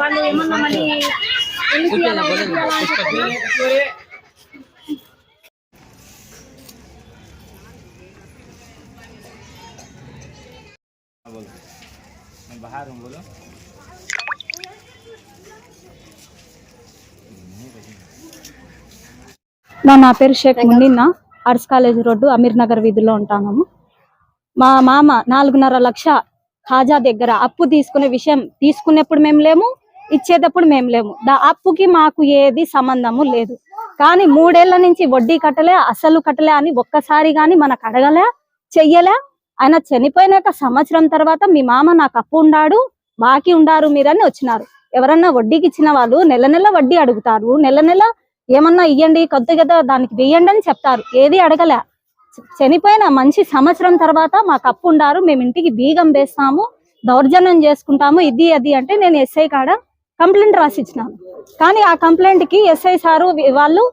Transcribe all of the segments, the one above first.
వాళ్ళు ఏమన్నా మళ్ళీ ఎందుకు ఇయ్యాలా, ఎందుకు ఇయ్యాలా అని చెప్పి मैं बाहर हूँ बोलो నా నా పేరు Sheikh ముండిన్న arts college road Amir Nagar వీధిలో ఉంటాము మా మామ నాలుగున్నర లక్ష ఖాజా దగ్గర అప్పు తీసుకునే విషయం తీసుకునేప్పుడు మేము లేము ఇచ్చేటప్పుడు మేము లేము. దా అప్పుకి మాకు ఏది సంబంధము లేదు. కానీ మూడేళ్ళ నుంచి వడ్డీ కట్టలే అసలు కట్టలే అని ఒక్కసారి కానీ మనకు అడగలే చెయ్యలే. ఆయన చనిపోయినాక సంవత్సరం తర్వాత మీ మామ నాకు అప్పు ఉండాడు బాకీ ఉండారు మీరని వచ్చినారు. ఎవరన్నా వడ్డీకి ఇచ్చిన వాళ్ళు నెల నెల వడ్డీ అడుగుతారు. నెల నెల ఏమన్నా ఇయ్యండి కొద్ది కదా దానికి వేయండి అని చెప్తారు. ఏది అడగలే. చనిపోయిన మంచి సంవత్సరం తర్వాత మాకు అప్పు ఉండారు మేము ఇంటికి బీగం వేస్తాము దౌర్జన్యం చేసుకుంటాము ఇది అది అంటే నేను ఎస్ఐ కాడ కంప్లైంట్ రాసిచ్చినాను. కానీ ఆ కంప్లైంట్కి ఎస్ఐ సారు వాళ్ళు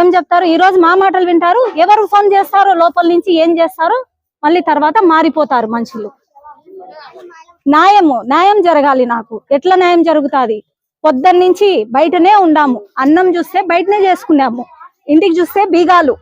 ఏం చెప్తారు? ఈ రోజు మా మాటలు వింటారు ఎవరు ఫోన్ చేస్తారో లోపల నుంచి ఏం చేస్తారో మళ్ళీ తర్వాత మారిపోతారు మనుషులు. న్యాయము న్యాయం జరగాలి నాకు. ఎట్లా న్యాయం జరుగుతుంది? పొద్దున్న నుంచి బయటనే ఉండాము. అన్నం చూస్తే బయటనే చేసుకున్నాము. ఇంటికి చూస్తే బీగాలు.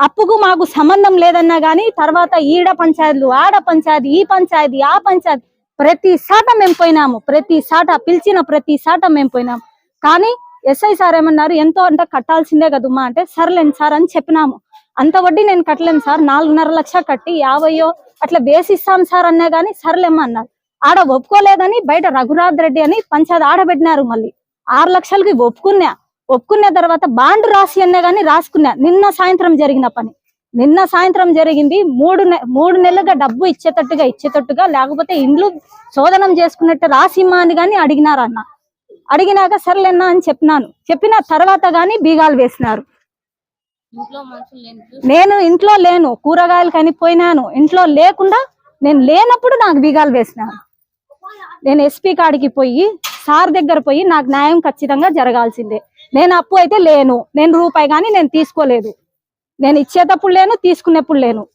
అప్పుకు మాకు సంబంధం లేదన్నా గానీ తర్వాత ఈడ పంచాయతీలు ఆడ పంచాయతీ ఈ పంచాయతీ ఆ పంచాయతీ. ప్రతి సాట మేము పోయినాము. ప్రతి సాట పిలిచిన ప్రతి సాట మేము పోయినాము. కానీ ఎస్ఐ సార్ ఏమన్నారు? ఎంతో అంటే కట్టాల్సిందే కదమ్మా అంటే సర్లేండి సార్ అని చెప్పినాము. అంత వడ్డీ నేను కట్టలేను సార్. నాలుగున్నర లక్ష కట్టి యాభయో అట్లా బేసిస్తాం సార్ అన్నా గానీ సర్లేమ్మా అన్నారు. ఆడ ఒప్పుకోలేదని బయట రఘురాజ్ రెడ్డి అని పంచాయతీ ఆడబెట్టినారు మళ్ళీ. ఆరు లక్షలకి ఒప్పుకున్నా. ఒప్పుకున్న తర్వాత బాండ్ రాసి అన్నా గానీ రాసుకున్నా. నిన్న సాయంత్రం జరిగిన పని. నిన్న సాయంత్రం జరిగింది. మూడు మూడు నెలలుగా డబ్బు ఇచ్చేటట్టుగా ఇచ్చేటట్టుగా లేకపోతే ఇండ్లు శోధనం చేసుకున్నట్టు రాసిమ్మా అని గాని అడిగినారు అన్న అడిగినాక సర్లేనా అని చెప్పినాను. చెప్పిన తర్వాత గాని బీగాలు వేసినారు. నేను ఇంట్లో లేను. కూరగాయలు కనిపోయినాను. ఇంట్లో లేకుండా నేను లేనప్పుడు నాకు బీగాలు వేసినారు. నేను ఎస్పీ కాడికి పోయి సార్ దగ్గర పోయి నాకు న్యాయం ఖచ్చితంగా జరగాల్సిందే. నేను అప్పు అయితే లేను. నేను రూపాయి కానీ నేను తీసుకోలేదు. నేను ఇచ్చేటప్పుడు లేను తీసుకునేప్పుడు లేను.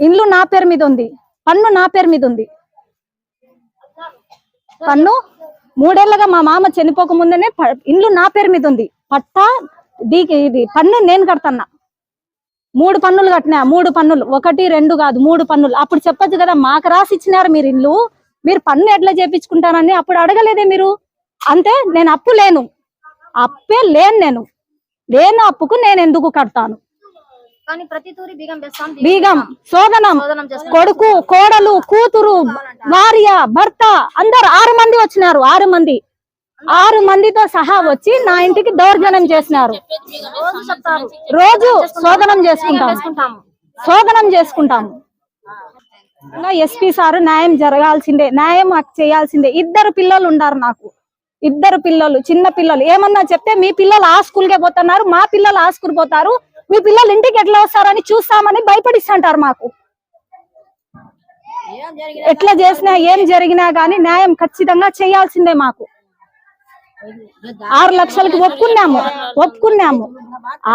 ఇల్లు నా పేరు మీద ఉంది. పన్ను నా పేరు మీద ఉంది. పన్ను మూడేళ్ళగా మా మామ చనిపోక ముందనే ప- ఇల్లు నా పేరు మీద ఉంది. పట్టా దీకి ఇది పన్ను నేను కడతన్నా. మూడు పన్నులు కట్టినా మూడు పన్నులు. ఒకటి రెండు కాదు మూడు పన్నులు. అప్పుడు చెప్పొచ్చు కదా మాకు రాసి ఇచ్చినారు మీరు ఇల్లు మీరు పన్ను ఎట్లా చేపించుకుంటారని అప్పుడు అడగలేదే మీరు. అంతే నేను అప్పు లేను. అప్పే లేను నేను. లేను అప్పుకు నేను ఎందుకు కడతాను? బీగం శోధనం కొడుకు కోడలు కూతురు భార్య భర్త అందరు ఆరు మంది వచ్చినారు ఆరు మంది. ఆరు మందితో సహా వచ్చి నా ఇంటికి దౌర్జన్యం చేసినారు. రోజు శోధనం చేసుకుంటాం శోధనం చేసుకుంటాము. ఎస్పీ సారు న్యాయం జరగాల్సిందే న్యాయం చేయాల్సిందే. ఇద్దరు పిల్లలు ఉండారు నాకు. ఇద్దరు పిల్లలు చిన్న పిల్లలు. ఏమన్నా చెప్తే మీ పిల్లలు ఆ స్కూల్కే పోతున్నారు మా పిల్లలు ఆ స్కూల్ పోతారు మీ పిల్లలు ఇంటికి ఎట్లా వస్తారని చూస్తామని భయపడిస్తుంటారు మాకు. ఎట్లా చేసినా ఏం జరిగినా గానీ న్యాయం ఖచ్చితంగా చేయాల్సిందే మాకు. ఆరు లక్షలకు ఒప్పుకున్నాము ఒప్పుకున్నాము.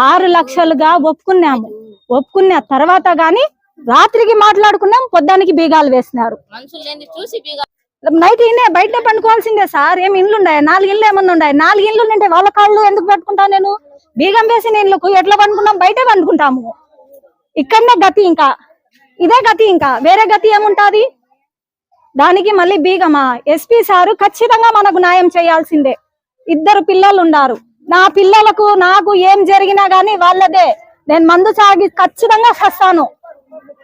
ఆరు లక్షలుగా ఒప్పుకున్నాము. ఒప్పుకున్న తర్వాత గాని రాత్రికి మాట్లాడుకున్నాం పొద్దానికి బీగాలు వేసినారు. నైట్ ఇన్నే బయటనే పండుకోవాల్సిందే సార్. ఏం ఇండ్లు ఉన్నాయి నాలుగు ఇండ్లు ఏమన్నా ఉన్నాయి నాలుగు ఇండ్లు ఉంటే వాళ్ళ కాళ్ళు ఎందుకు పెట్టుకుంటాను నేను? బీగం వేసిన ఇండ్లకు ఎట్లా పండుకున్నాం? బయటే పండుకుంటాము. ఇక్కడనే గతి ఇంకా. ఇదే గతి ఇంకా. వేరే గతి ఏముంటది? దానికి మళ్ళీ బీగమా? ఎస్పీ సారు ఖచ్చితంగా మనకు న్యాయం చేయాల్సిందే. ఇద్దరు పిల్లలు ఉన్నారు నా పిల్లలకు నాకు ఏం జరిగినా గానీ వాళ్ళదే. నేను మందు సాగి ఖచ్చితంగా చస్తాను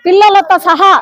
పిల్లలతో సహా